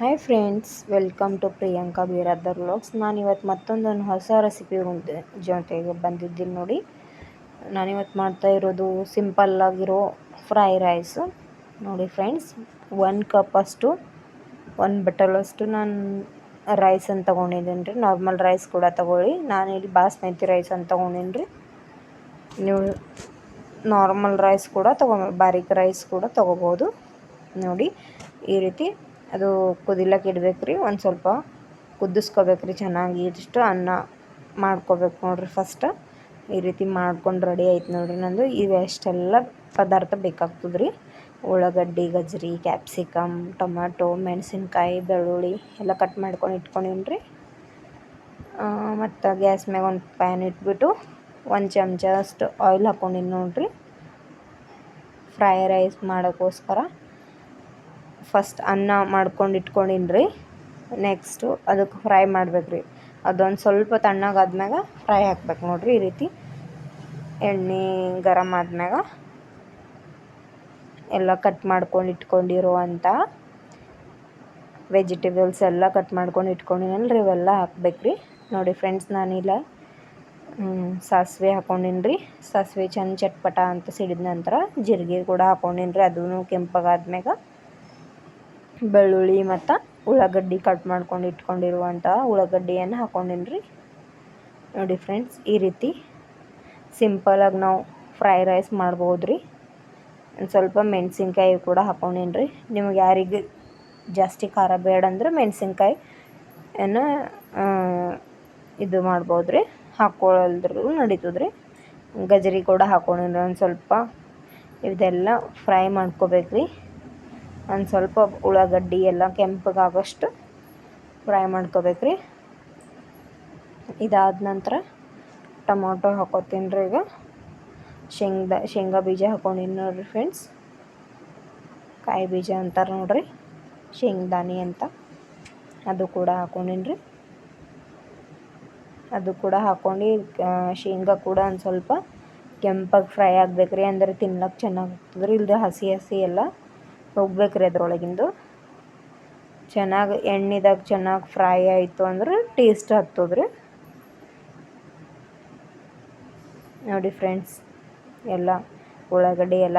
Hi friends welcome to Priyanka Biradar vlogs ನಾನು ಇವತ್ತು ಮತ್ತೊಂದೊಂದು ಹೊಸ ರೆಸಿಪಿ ಜೊತೆಗೆ ಬಂದಿದ್ದೀನಿ ನೋಡಿ. ನಾನಿವತ್ತು ಮಾಡ್ತಾ ಇರೋದು ಸಿಂಪಲ್ ಆಗಿರೋ ಫ್ರೈ ರೈಸ್ ನೋಡಿ ಫ್ರೆಂಡ್ಸ್ ಒನ್ ಕಪ್ ಅಷ್ಟು ಒನ್ ಬಟಲ್ ಅಷ್ಟು ನಾನು ರೈಸ್ ಅಂತ ತೊಗೊಂಡಿದ್ದೀನಿ ರೀ. ನಾರ್ಮಲ್ ರೈಸ್ ಕೂಡ ತೊಗೊಳ್ಳಿ. ನಾನಿಲ್ಲಿ ಬಾಸ್ಮತಿ ರೈಸ್ ಅಂತ ತೊಗೊಂಡಿನಿ ರೀ. ನೀವು ನಾರ್ಮಲ್ ರೈಸ್ ಕೂಡ ತೊಗೊ ಬಾರೀಕ್ ರೈಸ್ ಕೂಡ ತೊಗೋಬೋದು. ನೋಡಿ, ಈ ರೀತಿ ಅದು ಕುದಿಲಕ್ಕೆ ಇಡ್ಬೇಕು ರೀ, ಒಂದು ಸ್ವಲ್ಪ ಕುದಿಸ್ಕೋಬೇಕು ರೀ ಚೆನ್ನಾಗಿ, ಇದಿಷ್ಟು ಅನ್ನ ಮಾಡ್ಕೋಬೇಕು ನೋಡಿರಿ ಫಸ್ಟ್ ಈ ರೀತಿ ಮಾಡ್ಕೊಂಡು ರೆಡಿ ಆಯ್ತು ನೋಡಿರಿ ನಂದು. ಇವೆಷ್ಟೆಲ್ಲ ಪದಾರ್ಥ ಬೇಕಾಗ್ತದೆ ರೀ ಉಳ್ಳಾಗಡ್ಡಿ, ಗಜ್ರಿ ಕ್ಯಾಪ್ಸಿಕಮ್ ಟೊಮ್ಯಾಟೊ ಮೆಣಸಿನ್ಕಾಯಿ, ಬೆಳ್ಳುಳ್ಳಿ ಎಲ್ಲ ಕಟ್ ಮಾಡ್ಕೊಂಡು ಇಟ್ಕೊಂಡಿನ್ರಿ. ರೀ ಮತ್ತು ಗ್ಯಾಸ್ ಮ್ಯಾಗ ಒಂದು ಪ್ಯಾನ್ ಇಟ್ಬಿಟ್ಟು ಒಂದು ಚಮಚ ಅಷ್ಟು ಆಯಿಲ್ ಹಾಕ್ಕೊಂಡಿನಿ ನೋಡಿರಿ. ಫ್ರೈ ರೈಸ್ ಮಾಡೋಕ್ಕೋಸ್ಕರ. ಫಸ್ಟ್ ಅನ್ನ ಮಾಡ್ಕೊಂಡು ಇಟ್ಕೊಂಡಿನಿ ರೀ ನೆಕ್ಸ್ಟು ಅದಕ್ಕೆ ಫ್ರೈ ಮಾಡ್ಬೇಕು ರೀ ಅದೊಂದು ಸ್ವಲ್ಪ ತಣ್ಣಗಾದ್ಮ್ಯಾಗ ಫ್ರೈ ಹಾಕ್ಬೇಕು ನೋಡಿರಿ ಈ ರೀತಿ. ಎಣ್ಣೆ ಗರಮ್ ಆದ್ಮ್ಯಾಗ ಎಲ್ಲ ಕಟ್ ಮಾಡ್ಕೊಂಡು ಇಟ್ಕೊಂಡಿರುವಂಥ ವೆಜಿಟೇಬಲ್ಸ್ ಎಲ್ಲ ಕಟ್ ಮಾಡ್ಕೊಂಡು ಇಟ್ಕೊಂಡಿನಲ್ಲ ರೀ ಇವೆಲ್ಲ ಹಾಕ್ಬೇಕು ರೀ ನೋಡಿ ಫ್ರೆಂಡ್ಸ್ ನಾನಿಲ್ಲ ಸಾಸಿವೆ ಹಾಕೊಂಡಿನಿ ರೀ ಸಾಸಿವೆ ಚೆಂದ ಚಟ್ಪಟ ಅಂತ ಸಿಡಿದ ನಂತರ ಜೀರಿಗೆ ಕೂಡ ಹಾಕೊಂಡಿನಿ ರೀ ಅದೂ ಕೆಂಪಗಾದ್ಮ್ಯಾಗ ಬೆಳ್ಳುಳ್ಳಿ ಮತ್ತು ಉಳ್ಳಾಗಡ್ಡಿ ಕಟ್ ಮಾಡ್ಕೊಂಡು ಇಟ್ಕೊಂಡಿರುವಂಥ ಉಳ್ಳಾಗಡ್ಡಿಯನ್ನು ಹಾಕ್ಕೊಂಡೀನಿ ರೀ ನೋಡಿ ಫ್ರೆಂಡ್ಸ್ ಈ ರೀತಿ ಸಿಂಪಲಾಗಿ ನಾವು ಫ್ರೈ ರೈಸ್ ಮಾಡ್ಬೋದು ರೀ ಒಂದು ಸ್ವಲ್ಪ ಮೆಣಸಿನ್ಕಾಯಿ ಕೂಡ ಹಾಕ್ಕೊಂಡೀನಿ ರೀ ನಿಮಗೆ ಯಾರಿಗೆ ಜಾಸ್ತಿ ಖಾರ ಬೇಡ ಅಂದ್ರೆ ಮೆಣಸಿನ್ಕಾಯಿ ಏನು ಇದು ಮಾಡ್ಬೋದು ರೀ ಹಾಕ್ಕೊಳ್ದ್ರು ನಡೀತದೆ ರೀ ಗಜರಿ ಕೂಡ ಹಾಕ್ಕೊಂಡೀನಿ ಒಂದು ಸ್ವಲ್ಪ ಇದೆಲ್ಲ ಫ್ರೈ ಮಾಡ್ಕೋಬೇಕು ರೀ ಒಂದು ಸ್ವಲ್ಪ ಉಳ್ಳಾಗಡ್ಡಿ, ಎಲ್ಲ ಕೆಂಪಗಾಗೋಷ್ಟು ಫ್ರೈ ಮಾಡ್ಕೋಬೇಕು ರೀ ಇದಾದ ನಂತರ ಟೊಮೊಟೊ ಹಾಕೋತೀನಿ ರೀ ಈಗ. ಶೇಂಗಾ ಶೇಂಗಾ ಬೀಜ ಹಾಕೊಂಡಿನಿ ನೋಡ್ರಿ ಫ್ರೆಂಡ್ಸ್ ಕಾಯಿ ಬೀಜ ಅಂತಾರೆ ನೋಡ್ರಿ, ಶೇಂಗ್ದಾನಿ ಅಂತ. ಅದು ಕೂಡ ಹಾಕೊಂಡಿನಿ ರೀ. ಅದು ಕೂಡ ಹಾಕೊಂಡು ಶೇಂಗಾ ಕೂಡ ಒಂದು ಸ್ವಲ್ಪ ಕೆಂಪಾಗಿ ಫ್ರೈ ಆಗ್ಬೇಕು ರೀ ಅಂದರೆ ತಿನ್ನಕ್ಕೆ ಚೆನ್ನಾಗಿ ಆಗ್ತದೆ ಇಲ್ಲದೆ ಹಸಿ ಹಸಿ ಎಲ್ಲ. ಹೋಗ್ಬೇಕು ರೀ ಅದ್ರೊಳಗಿಂದು. ಚೆನ್ನಾಗಿ ಎಣ್ಣೆದಾಗ ಚೆನ್ನಾಗಿ ಫ್ರೈ ಆಯಿತು ಅಂದ್ರೆ ಟೇಸ್ಟ್ ಹತ್ತದ ರೀ ನೋಡಿ ಫ್ರೆಂಡ್ಸ್ ಎಲ್ಲ ಉಳ್ಳಾಗಡ್ಡೆ ಎಲ್ಲ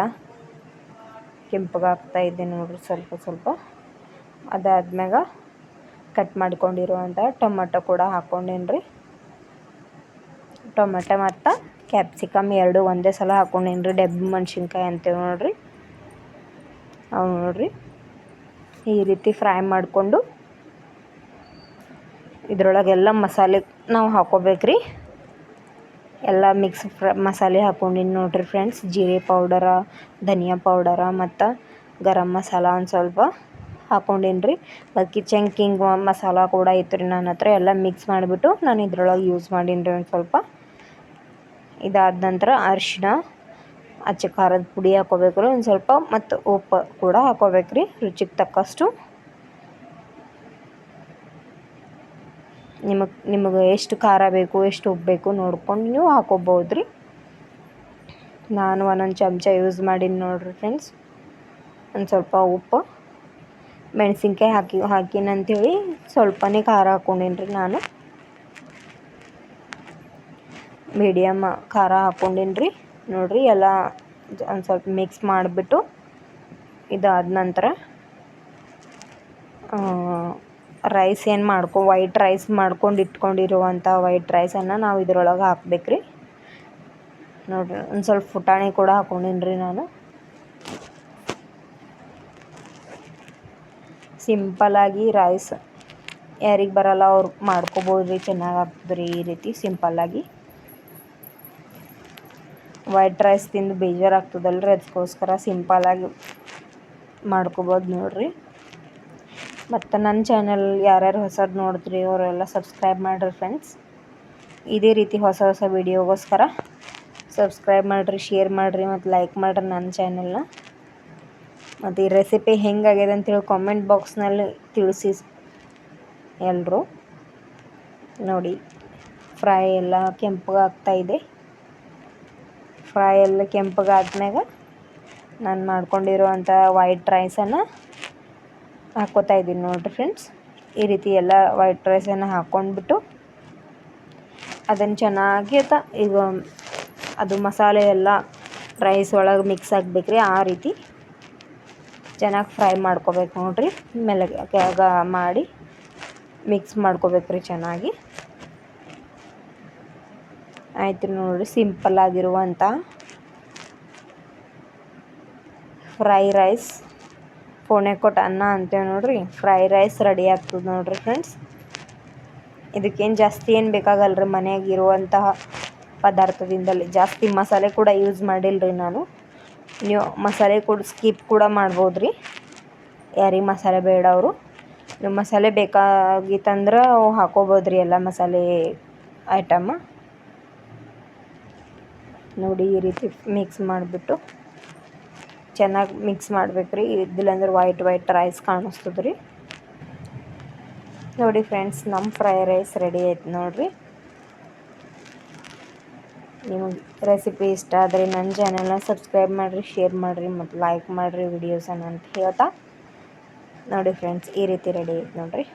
ಕೆಂಪಗಾಗ್ತಾ ಇದೆ ನೋಡ್ರಿ ಸ್ವಲ್ಪ ಸ್ವಲ್ಪ. ಅದಾದ್ಮ್ಯಾಗ ಕಟ್ ಮಾಡ್ಕೊಂಡಿರುವಂಥ ಟೊಮೆಟೊ ಕೂಡ ಹಾಕ್ಕೊಂಡೇನ್ರಿ ಟೊಮೆಟೊ ಮತ್ತು ಕ್ಯಾಪ್ಸಿಕಮ್ ಎರಡು ಒಂದೇ ಸಲ ಹಾಕ್ಕೊಂಡೇನ್ರಿ ಡೆಬ್ಬ ಮೆಣ್ಸಿನ್ಕಾಯಿ ಅಂತೇವೆ ನೋಡಿರಿ. ಅವು ನೋಡಿರಿ. ಈ ರೀತಿ ಫ್ರೈ ಮಾಡಿಕೊಂಡು ಇದ್ರೊಳಗೆಲ್ಲ ಮಸಾಲೆ ನಾವು ಹಾಕೋಬೇಕ್ರಿ. ಎಲ್ಲ ಮಿಕ್ಸ್ ಫ್ರ ಮಸಾಲೆ ಹಾಕೊಂಡಿನಿ ನೋಡಿರಿ ಫ್ರೆಂಡ್ಸ್. ಜೀರೆ ಪೌಡರ, ಧನಿಯಾ ಪೌಡರ ಮತ್ತು ಗರಂ ಮಸಾಲ ಒಂದು ಸ್ವಲ್ಪ ಹಾಕೊಂಡಿನ್ರಿ. ರೀ ಬಾಕಿ ಚಂಕಿಂಗ್ ಮಸಾಲ ಕೂಡ ಇತ್ತು ರೀ ನನ್ನ ಹತ್ರ. ಎಲ್ಲ ಮಿಕ್ಸ್ ಮಾಡಿಬಿಟ್ಟು ನಾನು ಇದ್ರೊಳಗೆ ಯೂಸ್ ಮಾಡೀನಿ ರೀ ಒಂದು ಸ್ವಲ್ಪ. ಇದಾದ ನಂತರ ಅರಿಶಿಣ ಅಚ್ಚ ಖಾರದ ಪುಡಿ ಹಾಕೋಬೇಕು ರೀ ಒಂದು ಸ್ವಲ್ಪ, ಮತ್ತು ಉಪ್ಪು ಕೂಡ ಹಾಕೋಬೇಕು ರೀ ರುಚಿಗೆ ತಕ್ಕಷ್ಟು. ನಿಮಗೆ ನಿಮಗೆ ಎಷ್ಟು ಖಾರ ಬೇಕು, ಎಷ್ಟು ಉಪ್ಪು ಬೇಕು ನೋಡ್ಕೊಂಡು ನೀವು ಹಾಕೋಬೋದು ರೀ ನಾನು ಒಂದೊಂದು ಚಮಚ ಯೂಸ್ ಮಾಡೀನಿ ನೋಡಿರಿ ಫ್ರೆಂಡ್ಸ್ ಒಂದು ಸ್ವಲ್ಪ ಉಪ್ಪು, ಮೆಣಸಿನ್ಕಾಯಿ ಹಾಕಿ ಹಾಕಿನಂತೇಳಿ ಸ್ವಲ್ಪನೇ ಖಾರ ಹಾಕ್ಕೊಂಡೀನಿ ರೀ ನಾನು. ಮೀಡಿಯಮ್ ಖಾರ ಹಾಕ್ಕೊಂಡೀನಿ ರೀ ನೋಡಿರಿ, ಎಲ್ಲ ಒಂದು ಸ್ವಲ್ಪ ಮಿಕ್ಸ್ ಮಾಡಿಬಿಟ್ಟು ಇದಾದ ನಂತರ ರೈಸ್ ಏನು ಮಾಡ್ಕೊ ವೈಟ್ ರೈಸ್ ಮಾಡ್ಕೊಂಡು ಇಟ್ಕೊಂಡಿರುವಂಥ ವೈಟ್ ರೈಸನ್ನು ನಾವು ಇದ್ರೊಳಗೆ ಹಾಕ್ಬೇಕು ರೀ ನೋಡಿರಿ, ಒಂದು ಸ್ವಲ್ಪ ಪುಟಾಣಿ ಕೂಡ ಹಾಕ್ಕೊಂಡೀನಿ ರೀ ನಾನು ಸಿಂಪಲ್ಲಾಗಿ ರೈಸ್ ಯಾರಿಗೆ ಬರಲ್ಲ ಅವ್ರು ಮಾಡ್ಕೋಬೋದು ರೀ ಚೆನ್ನಾಗಿ ಆಗ್ತದೆ ರೀ ಈ ರೀತಿ ಸಿಂಪಲ್ಲಾಗಿ ವೈಟ್ ರೈಸ್ ತಿಂದು ಬೇಜಾರಾಗ್ತದಲ್ಲ ರೀ ಅದಕ್ಕೋಸ್ಕರ ಸಿಂಪಲಾಗಿ ಮಾಡ್ಕೋಬೋದು ನೋಡಿರಿ. ಮತ್ತು ನನ್ನ ಚಾನಲ್ ಯಾರ್ಯಾರು ಹೊಸದು ನೋಡಿದ್ರಿ, ಅವರೆಲ್ಲ ಸಬ್ಸ್ಕ್ರೈಬ್ ಮಾಡಿರಿ ಫ್ರೆಂಡ್ಸ್ ಇದೇ ರೀತಿ ಹೊಸ ಹೊಸ ವೀಡಿಯೋಗೋಸ್ಕರ ಸಬ್ಸ್ಕ್ರೈಬ್ ಮಾಡಿರಿ ಶೇರ್ ಮಾಡಿರಿ ಮತ್ತು ಲೈಕ್ ಮಾಡಿರಿ ನನ್ನ ಚಾನಲ್ನ ಮತ್ತು ಈ ರೆಸಿಪಿ ಹೆಂಗಾಗಿದೆ ಅಂತೇಳಿ ಕಾಮೆಂಟ್ ಬಾಕ್ಸ್ನಲ್ಲಿ ತಿಳಿಸಿ ಎಲ್ಲರೂ ನೋಡಿ ಫ್ರೈ ಎಲ್ಲ ಕೆಂಪಗಾಗ್ತಾಯಿದೆ ಫ್ರೈ ಎಲ್ಲ ಕೆಂಪಗಾದ್ಮ್ಯಾಗ ನಾನು ಮಾಡ್ಕೊಂಡಿರುವಂಥ ವೈಟ್ ರೈಸನ್ನು ಹಾಕ್ಕೋತಾ ಇದ್ದೀನಿ ನೋಡಿರಿ ಫ್ರೆಂಡ್ಸ್ ಈ ರೀತಿ ಎಲ್ಲ ವೈಟ್ ರೈಸನ್ನು ಹಾಕ್ಕೊಂಡ್ಬಿಟ್ಟು ಅದನ್ನು ಚೆನ್ನಾಗಿ ಈಗ ಅದು ಮಸಾಲೆ ಎಲ್ಲ ರೈಸ್ ಒಳಗೆ ಮಿಕ್ಸ್ ಆಗಬೇಕ್ರಿ, ಆ ರೀತಿ ಚೆನ್ನಾಗಿ ಫ್ರೈ ಮಾಡ್ಕೋಬೇಕು ನೋಡಿರಿ. ಮೆಲ್ಲಗ ಮಾಡಿ ಮಿಕ್ಸ್ ಮಾಡ್ಕೋಬೇಕ್ರಿ ಚೆನ್ನಾಗಿ. ಆಯ್ತು ನೋಡಿರಿ, ಸಿಂಪಲ್ ಆಗಿರುವಂಥ ಫ್ರೈ ರೈಸ್, ಪೋಣೆ ಕೊಟ್ಟು ಅನ್ನ ಅಂತೇವೆ ನೋಡ್ರಿ, ಫ್ರೈ ರೈಸ್ ರೆಡಿ ಆಗ್ತದೆ ನೋಡ್ರಿ ಫ್ರೆಂಡ್ಸ್ ಇದಕ್ಕೇನು ಜಾಸ್ತಿ ಏನು ಬೇಕಾಗಲ್ಲ ರೀ ಇರುವಂತಹ ಪದಾರ್ಥದಿಂದಲೇ. ಜಾಸ್ತಿ ಮಸಾಲೆ ಕೂಡ ಯೂಸ್ ಮಾಡಿಲ್ಲ ರೀ ನಾನು. ನೀವು ಮಸಾಲೆ ಕೂಡ ಸ್ಕಿಪ್ ಕೂಡ ಮಾಡ್ಬೋದು ರೀ ಯಾರಿಗೆ ಮಸಾಲೆ ಬೇಡ ಅವರು. ನೀವು ಮಸಾಲೆ ಬೇಕಾಗಿತ್ತಂದ್ರೆ ಹಾಕೋಬೋದು ರೀ ಎಲ್ಲ ಮಸಾಲೆ ಐಟಮ್ ನೋಡಿ ಈ ರೀತಿ ಮಿಕ್ಸ್ ಮಾಡಿಬಿಟ್ಟು ಚೆನ್ನಾಗಿ ಮಿಕ್ಸ್ ಮಾಡ್ಬೇಕು ರೀ ಇದ್ದಿಲ್ಲಂದ್ರೆ ವೈಟ್ ವೈಟ್ ರೈಸ್ ಕಾಣಿಸ್ತದೆ ರೀ ನೋಡಿ ಫ್ರೆಂಡ್ಸ್ ನಮ್ಮ ಫ್ರೈ ರೈಸ್ ರೆಡಿ ಆಯ್ತು ನೋಡಿರಿ. ನಿಮಗೆ ರೆಸಿಪಿ ಇಷ್ಟ ಆದರೆ ನನ್ನ ಚಾನಲ್ನ ಸಬ್ಸ್ಕ್ರೈಬ್ ಮಾಡಿರಿ ಶೇರ್ ಮಾಡಿರಿ ಮತ್ತು ಲೈಕ್ ಮಾಡಿರಿ ವಿಡಿಯೋಸನ್ನು ಅಂತ ಹೇಳ್ತಾ. ನೋಡಿ ಫ್ರೆಂಡ್ಸ್ ಈ ರೀತಿ ರೆಡಿ ಆಯ್ತು ನೋಡಿರಿ.